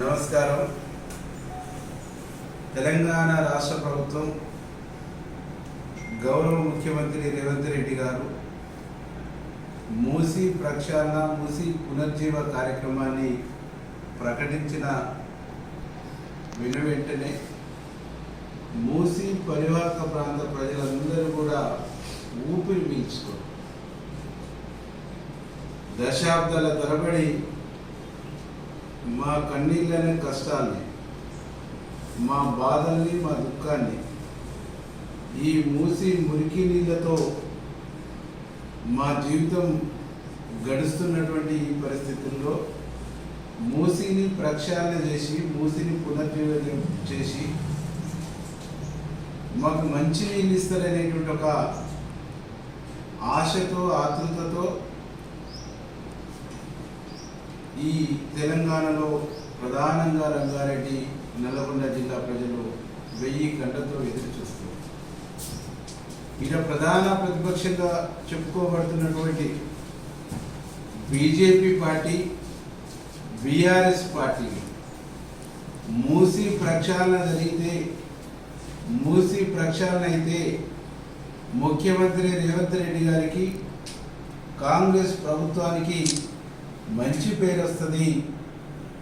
నమస్కారం. తెలంగాణ రాష్ట్ర ప్రభుత్వం గౌరవ ముఖ్యమంత్రి రేవంత్ రెడ్డి గారు మూసి ప్రక్షాళన మూసి పునర్జీవ కార్యక్రమాన్ని ప్రకటించిన వెను వెంటనే మూసి పరివాహక ప్రాంత ప్రజలందరూ కూడా ఊపిరి పీల్చుకోరు. దశాబ్దాల తరబడి మా కన్నీళ్ళనే కష్టాల్ని మా బాధల్ని మా దుఃఖాన్ని ఈ మూసి మురికి నీళ్ళతో మా జీవితం గడుస్తున్నటువంటి ఈ పరిస్థితుల్లో మూసిని ప్రక్షాళన చేసి మూసిని పునర్జీవం చేసి మాకు మంచి నీళ్ళు ఇస్తారనేటువంటి ఒక ఆశతో ఆతృతతో ఈ తెలంగాణలో ప్రధానంగా రంగారెడ్డి నల్లగొండ జిల్లా ప్రజలు వెయ్యి గంటలతో ఎదురు చూస్తున్నారు. ఇక ప్రధాన ప్రతిపక్షంగా చెప్పుకోబడుతున్నటువంటి BJP party BRS party Musi ప్రక్షాళన జరిగితే మూసి ప్రక్షాళన అయితే ముఖ్యమంత్రి రేవంత్ రెడ్డి గారికి కాంగ్రెస్ ప్రభుత్వానికి మంచి పేరు వస్తుంది.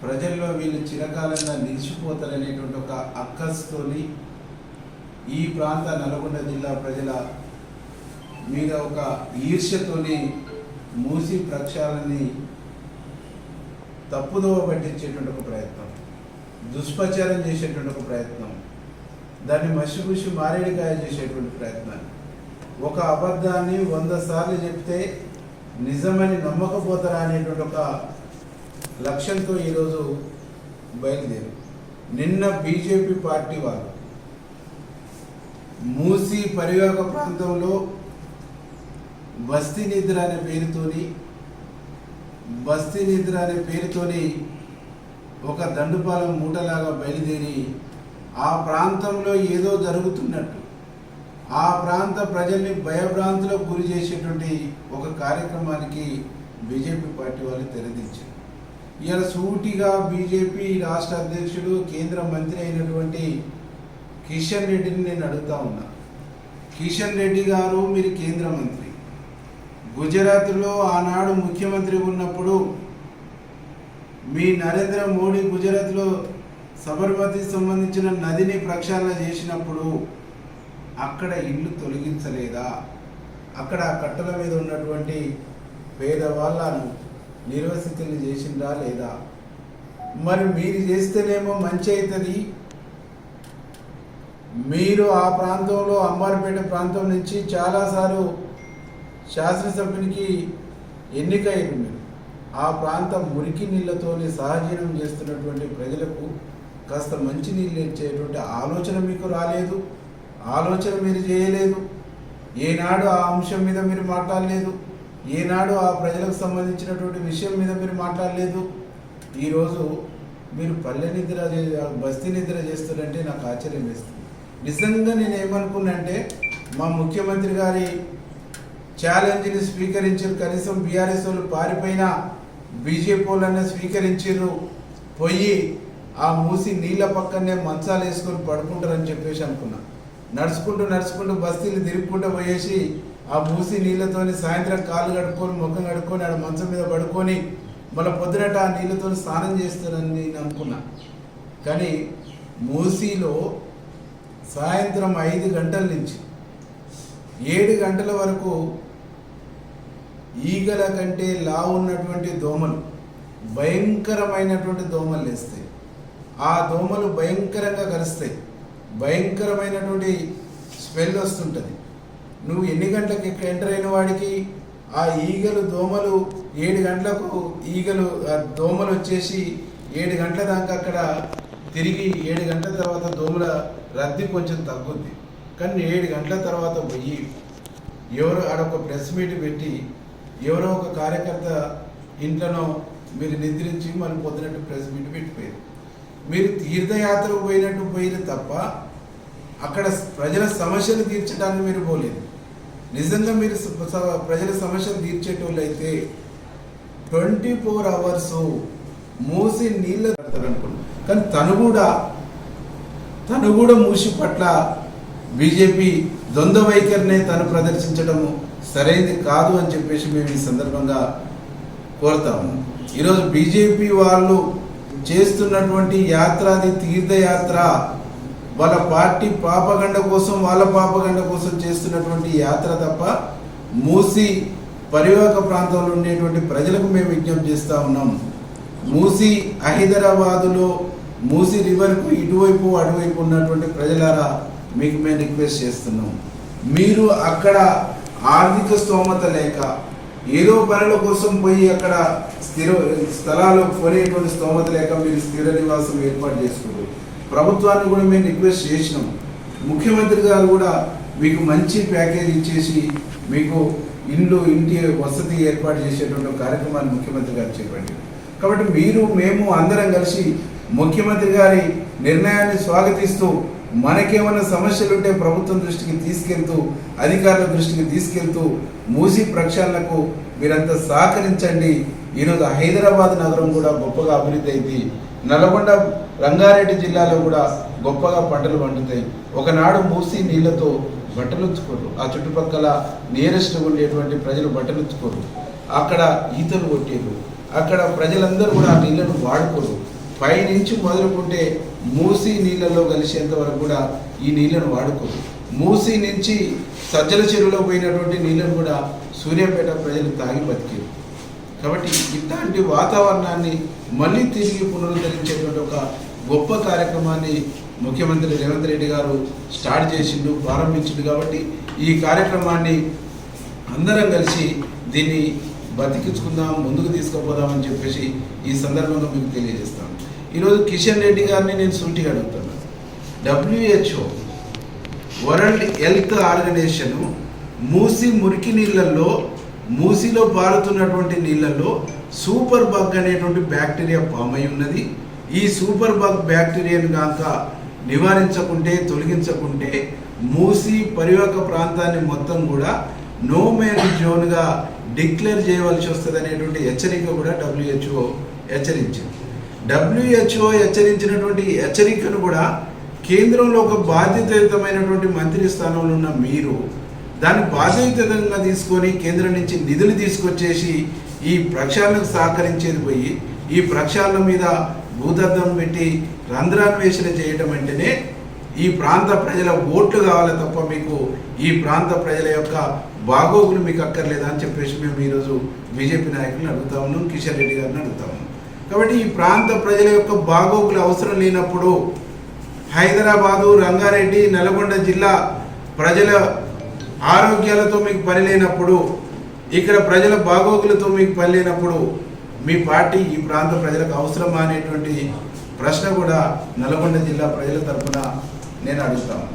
ప్రజల్లో వీళ్ళు చిరకాలంగా నిలిచిపోతారనేటువంటి ఒక అక్కస్తోని ఈ ప్రాంత నల్గొండ జిల్లా ప్రజల మీద ఒక ఈర్ష్యతోని మూసి ప్రక్షాళనని తప్పుదోవ పట్టించేటువంటి ఒక ప్రయత్నం. దుష్ప్రచారం చేసేటువంటి ఒక ప్రయత్నం. దాన్ని మసిపుసి మారేడికాయ చేసేటువంటి ప్రయత్నాన్ని ఒక అబద్ధాన్ని వంద సార్లు చెప్తే నిజమని నమ్మకపోతారా అనేటువంటి ఒక లక్ష్యంతో ఈరోజు బయలుదేరు. నిన్న బీజేపీ పార్టీ వాళ్ళు మూసి పరివాహక ప్రాంతంలో బస్తీ నిద్ర అనే పేరుతోని బస్తీ నిద్ర అనే పేరుతోని ఒక దండుపాలెం మూటలాగా బయలుదేరి ఆ ప్రాంతంలో ఏదో జరుగుతున్నట్టు ఆ ప్రాంత ప్రజల్ని భయభ్రాంతులకు గురి చేసేటువంటి ఒక కార్యక్రమానికి బీజేపీ పార్టీ వాళ్ళు తెరదించారు. ఇవాళ సూటిగా బీజేపీ రాష్ట్ర అధ్యక్షుడు కేంద్ర మంత్రి అయినటువంటి కిషన్ రెడ్డిని నేను అడుగుతా ఉన్నా. కిషన్ రెడ్డి గారు మీరు కేంద్ర మంత్రి. గుజరాత్లో ఆనాడు ముఖ్యమంత్రి ఉన్నప్పుడు మీ నరేంద్ర మోడీ గుజరాత్లో సబర్మతికి సంబంధించిన నదిని ప్రక్షాళన చేసినప్పుడు అక్కడ ఇల్లు తొలగించలేదా? అక్కడ కట్టల మీద ఉన్నటువంటి పేదవాళ్ళను నిర్వసితులు చేసిందా లేదా? మరి మీరు చేస్తేనేమో మంచి అవుతుంది. మీరు ఆ ప్రాంతంలో అంబార్పేట ప్రాంతం నుంచి చాలాసార్లు శాసనసభ్యునికి ఎన్నికయ్యారు మీరు. ఆ ప్రాంతం మురికి నీళ్ళతోనే సహజీవనం చేస్తున్నటువంటి ప్రజలకు కాస్త మంచి నీళ్ళు ఇచ్చేటువంటి ఆలోచన మీకు రాలేదు. ఆలోచన మీరు చేయలేదు. ఏనాడు ఆ అంశం మీద మీరు మాట్లాడలేదు. ఏనాడు ఆ ప్రజలకు సంబంధించినటువంటి విషయం మీద మీరు మాట్లాడలేదు. ఈరోజు మీరు పల్లె నిద్ర బస్తీ నిద్ర చేస్తున్నారంటే నాకు ఆశ్చర్యం వేస్తుంది. నిజంగా నేను ఏమనుకున్నంటే మా ముఖ్యమంత్రి గారి ఛాలెంజ్ని స్వీకరించారు. కనీసం బీఆర్ఎస్ వాళ్ళు పారిపోయినా బీజేపీ వాళ్ళన్నా స్వీకరించారు. పోయి ఆ మూసి నీళ్ళ పక్కనే మంచాలు వేసుకొని పడుకుంటారని చెప్పేసి అనుకున్నాను నడుచుకుంటూ నడుచుకుంటూ బస్తీలు తిరుగుకుంటూ పోయేసి ఆ మూసి నీళ్ళతోని సాయంత్రం కాళ్ళు కడుక్కొని ముఖం కడుక్కొని ఆడ మంచం మీద పడుకొని మళ్ళీ పొద్దునట ఆ నీళ్ళతో స్నానం చేస్తారని నేను అనుకున్నా. కానీ మూసీలో సాయంత్రం ఐదు గంటల నుంచి ఏడు గంటల వరకు ఈగల కంటే లా ఉన్నటువంటి దోమలు భయంకరమైనటువంటి దోమలు లేస్తాయి. ఆ దోమలు భయంకరంగా కలుస్తాయి. భయంకరమైనటువంటి స్మెల్ వస్తుంటుంది. నువ్వు ఎన్ని గంటలకు ఇక్కడ ఎంటర్ అయిన వాడికి ఆ ఈగలు దోమలు ఏడు గంటలకు ఈగలు ఆ దోమలు వచ్చేసి ఏడు గంటల దాకా అక్కడ తిరిగి ఏడు గంటల తర్వాత దోమల రద్దీ కొంచెం తగ్గుద్ది. కానీ ఏడు గంటల తర్వాత పోయి ఎవరో ఆడొక ప్రెస్ మీట్ పెట్టి ఎవరో ఒక కార్యకర్త ఇంట్లోనో మీరు నిద్రించి మళ్ళీ పొద్దునట్టు ప్రెస్ మీట్ పెట్టిపోయారు. మీరు తీర్థయాత్రకు పోయినట్టు పోయిన తప్ప అక్కడ ప్రజల సమస్యలు తీర్చడానికి మీరు పోలేదు. నిజంగా మీరు ప్రజల సమస్యలు తీర్చేటోళ్ళు అయితే ట్వంటీ ఫోర్ అవర్స్ మూసి నీళ్ళు అనుకున్నాం కానీ తను కూడా తను కూడా మూసి పట్ల బీజేపీ ద్వంద్వ వైఖరినే తను ప్రదర్శించడము సరైనది కాదు అని చెప్పేసి మేము ఈ సందర్భంగా కోరుతాము ఈరోజు బీజేపీ వాళ్ళు చేస్తున్నటువంటి యాత్ర అది తీర్థయాత్ర వాళ్ళ పార్టీ పాపగండ కోసం వాళ్ళ పాపగండ కోసం చేస్తున్నటువంటి యాత్ర తప్ప మూసి పరివాహక ప్రాంతంలో ఉండేటువంటి ప్రజలకు మేము విజ్ఞప్తి చేస్తూ ఉన్నాం. మూసి హైదరాబాదులో మూసి రివర్కు ఇటువైపు అటువైపు ఉన్నటువంటి ప్రజలారా మీకు మేము రిక్వెస్ట్ చేస్తున్నాం. మీరు అక్కడ ఆర్థిక స్తోమత లేక ఏదో పనుల కోసం పోయి అక్కడ స్థిర స్థలాలు కొనేటువంటి స్తోమత లేక మీరు స్థిర నివాసం ఏర్పాటు చేసుకుంటారు ప్రభుత్వాన్ని కూడా మేము రిక్వెస్ట్ చేసినాం. ముఖ్యమంత్రి గారు కూడా మీకు మంచి ప్యాకేజ్ ఇచ్చేసి మీకు ఇండ్లు ఇంటి వసతి ఏర్పాటు చేసేటువంటి కార్యక్రమాన్ని ముఖ్యమంత్రి గారు చేపట్టారు. కాబట్టి మీరు మేము అందరం కలిసి ముఖ్యమంత్రి గారి నిర్ణయాన్ని స్వాగతిస్తూ మనకేమైనా సమస్యలు ఉంటే ప్రభుత్వం దృష్టికి తీసుకెళ్తూ అధికారుల దృష్టికి తీసుకెళ్తూ మూసి ప్రక్షాళనకు మీరంతా సహకరించండి. ఈరోజు హైదరాబాద్ నగరం కూడా గొప్పగా అభివృద్ధి అయింది. నల్గొండ రంగారెడ్డి జిల్లాలో కూడా గొప్పగా పంటలు పండుతాయి. ఒకనాడు మూసి నీళ్ళతో బట్టలు ఉతుకోరు ఆ చుట్టుపక్కల నియరెస్ట్ ఉండేటువంటి ప్రజలు బట్టలు ఉతుకోరు అక్కడ ఈతలు కొట్టేరు. అక్కడ ప్రజలందరూ కూడా ఆ నీళ్ళను వాడుకోరు. పైనుంచి మొదలుకుంటే మూసి నీళ్ళలో కలిసేంత వరకు కూడా ఈ నీళ్ళను వాడుకోదు. మూసి నుంచి సజ్జల చెరువులో పోయినటువంటి నీళ్ళను కూడా సూర్యాపేట ప్రజలు తాగి బతికారు. కాబట్టి ఇట్లాంటి వాతావరణాన్ని మళ్ళీ తిరిగి పునరుద్ధరించేటువంటి ఒక గొప్ప కార్యక్రమాన్ని ముఖ్యమంత్రి రేవంత్ రెడ్డి గారు స్టార్ట్ చేసిండు ప్రారంభించిండు కాబట్టి ఈ కార్యక్రమాన్ని అందరం కలిసి దీన్ని బతికించుకుందాం ముందుకు తీసుకుపోదామని చెప్పేసి ఈ సందర్భంగా మీకు తెలియజేస్తాను. ఈరోజు కిషన్ రెడ్డి గారిని నేను సూటిగా అడుగుతున్నాను WHO world health organisation Musi మురికి నీళ్ళల్లో మూసిలో పారుతున్నటువంటి నీళ్ళల్లో సూపర్ బగ్ అనేటువంటి బ్యాక్టీరియా ఫామ్ అయి ఉన్నది. ఈ సూపర్ బగ్ బ్యాక్టీరియాను కాక నివారించకుంటే తొలగించకుంటే మూసి పరివాహక ప్రాంతాన్ని మొత్తం కూడా నో మ్యాన్ జోన్గా డిక్లేర్ చేయవలసి వస్తుంది అనేటువంటి హెచ్చరిక కూడా డబ్ల్యూహెచ్ఓ హెచ్చరించింది. డబ్ల్యూహెచ్ఓ హెచ్చరించినటువంటి హెచ్చరికను కూడా కేంద్రంలో ఒక బాధ్యతయుతమైనటువంటి మంత్రి స్థానంలో ఉన్న మీరు దాన్ని బాధ్యతంగా తీసుకొని కేంద్రం నుంచి నిధులు తీసుకొచ్చేసి ఈ ప్రక్షాళనకు సహకరించేది పోయి ఈ ప్రక్షాళన మీద భూతద్దం పెట్టి రంధ్రాన్వేషణ చేయటం అంటేనే ఈ ప్రాంత ప్రజల ఓట్లు కావాలి తప్ప మీకు ఈ ప్రాంత ప్రజల యొక్క బాగోగులు మీకు అక్కర్లేదా అని చెప్పేసి మేము ఈరోజు బీజేపీ నాయకులను అడుగుతా ఉన్నాం. కిషన్ రెడ్డి గారిని అడుగుతాం కాబట్టి ఈ ప్రాంత ప్రజల యొక్క బాగోగులు అవసరం లేనప్పుడు హైదరాబాదు రంగారెడ్డి నల్గొండ జిల్లా ప్రజల ఆరోగ్యాలతో మీకు పని లేనప్పుడు ఇక్కడ ప్రజల బాగోగులతో మీకు పని లేనప్పుడు మీ పార్టీ ఈ ప్రాంత ప్రజలకు అవసరమా అనేటువంటి ప్రశ్న కూడా నల్గొండ జిల్లా ప్రజల తరఫున నేను అడుగుతాను